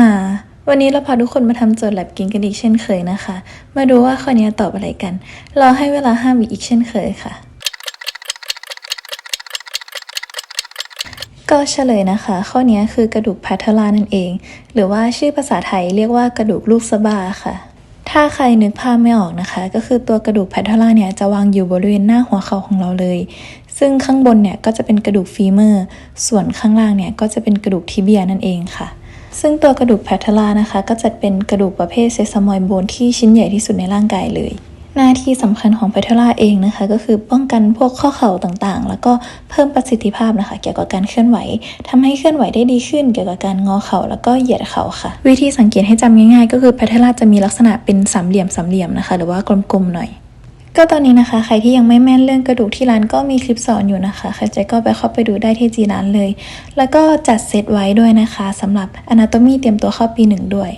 มา วันนี้เราพาทุกคนมาทำโจทย์แลบกินกันอีกเช่นเคยนะคะ มาดูว่าข้อนี้ตอบอะไรกัน เราให้เวลา5วิอีกเช่นเคยค่ะ ก็เฉลยนะคะ ข้อนี้คือกระดูกพาเทลานั่นเอง หรือว่าชื่อภาษาไทยเรียกว่ากระดูกลูกสะบ้าค่ะถ้าใครนึกภาพไม่ออกนะคะ ก็คือตัวกระดูกแพทเทลาเนี่ยจะวางอยู่บริเวณหน้าหัวเข่าของเราเลย ซึ่งข้างบนเนี่ยก็จะเป็นกระดูกฟีเมอร์ ส่วนข้างล่างเนี่ยก็จะเป็นกระดูกทิเบียนั่นเองค่ะ ซึ่งตัวกระดูกแพทเทลานะคะ ก็จะเป็นกระดูกประเภทเซซามอยโบนที่ชิ้นใหญ่ที่สุดในร่างกายเลย หน้าที่สำคัญของแพทเทลาเองนะคะ ก็คือป้องกันพวกข้อเข่าต่างๆ แล้วก็เพิ่มประสิทธิภาพนะคะ เกี่ยวกับการเคลื่อนไหวทำให้เคลื่อนไหวได้ดีขึ้น เกี่ยวกับการงอเข่าแล้วก็เหยียดเข่าค่ะ วิธีสังเกตให้จำง่ายๆ ก็คือแพทเทลาจะมีลักษณะเป็นสามเหลี่ยมสามเหลี่ยมนะคะ หรือว่ากลมๆหน่อย ก็ตอนนี้นะคะ ใครที่ยังไม่แม่นเรื่องกระดูกที่ร้านก็มีคลิปสอนอยู่นะคะใครใจก็ไปเข้าไปดูได้ที่จีร้านเลย แล้วก็จัดเซตไว้ด้วยนะคะสำหรับ Anatomy เตรียมตัวเข้าปีหนึ่งด้วย